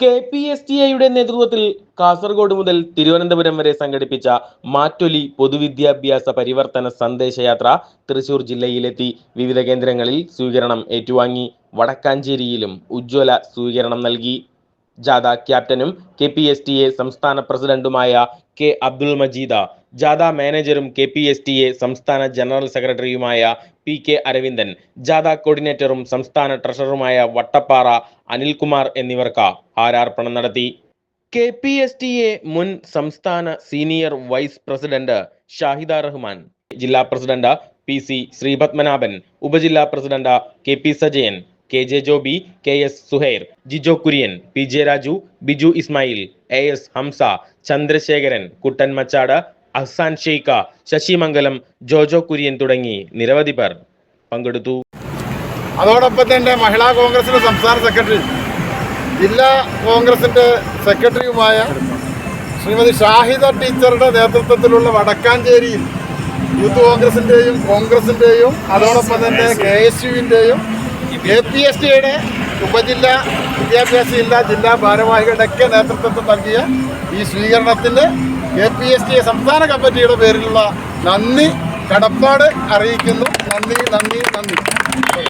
K P S T എയുടെ നേതൃത്വത്തിൽ കാസർഗോഡ് മുതൽ തിരുവനന്തപുരം വരെ സംഘടിപ്പിച്ച മാറ്റൊലി പൊതുവിദ്യാഭ്യാസ പരിവർത്തന സന്ദേശയാത്ര തൃശൂർ ജില്ലയിലെത്തി. വിവിധ കേന്ദ്രങ്ങളിൽ സ്വീകരണം ഏറ്റുവാങ്ങി. വടക്കാഞ്ചേരിയിലും ഉജ്ജ്വല സ്വീകരണം നൽകി. ജാഥ ക്യാപ്റ്റനും K P S T A സംസ്ഥാന പ്രസിഡന്റുമായ കെ അബ്ദുൾ മജീദ ജാഥ മാനേജറും K P S T A സംസ്ഥാന ജനറൽ സെക്രട്ടറിയുമായ പി കെ അരവിന്ദൻ ജാഥ കോർഡിനേറ്ററും സംസ്ഥാന ട്രഷററുമായ വട്ടപ്പാറ അനിൽകുമാർ എന്നിവർക്ക് ഹാരാർപ്പണം നടത്തി. K P S T A മുൻ സംസ്ഥാന senior vice president Shahida Rahman ജില്ലാ പ്രസിഡന്റ് പി സി ശ്രീപത്മനാഭൻ ഉപജില്ലാ president K P Sajayan K J Joby K S Suhair Jijo Kurian P J Raju Biju Ismail A S Hamza Chandrasekharan Kuttan Machad Ahsan Sheikh Sasimangalam Jojo Kurian തുടങ്ങി നിരവധി പേർ പങ്കെടുത്തു. അതോടൊപ്പം തന്നെ മഹിളാ കോൺഗ്രസിന്റെ സംസ്ഥാന secretary ജില്ലാ കോൺഗ്രസിന്റെ സെക്രട്ടറിയുമായ ശ്രീമതി ഷാഹിദ ടീച്ചറുടെ നേതൃത്വത്തിലുള്ള വടക്കാഞ്ചേരിയിൽ യൂത്ത് കോൺഗ്രസിന്റെയും കോൺഗ്രസിന്റെയും അതോടൊപ്പം തന്നെ കെ എസ് യുവിന്റെയും എ പി എസ് ടിയുടെ ഉപജില്ലാ വിദ്യാഭ്യാസ ജില്ലാ ജില്ലാ ഭാരവാഹികളുടെയൊക്കെ നേതൃത്വത്തിൽ നൽകിയ ഈ സ്വീകരണത്തിന് കെ പി എസ് ടി സംസ്ഥാന കമ്മിറ്റിയുടെ പേരിലുള്ള നന്ദി കടപ്പാട് അറിയിക്കുന്നു. നന്ദി നന്ദി നന്ദി.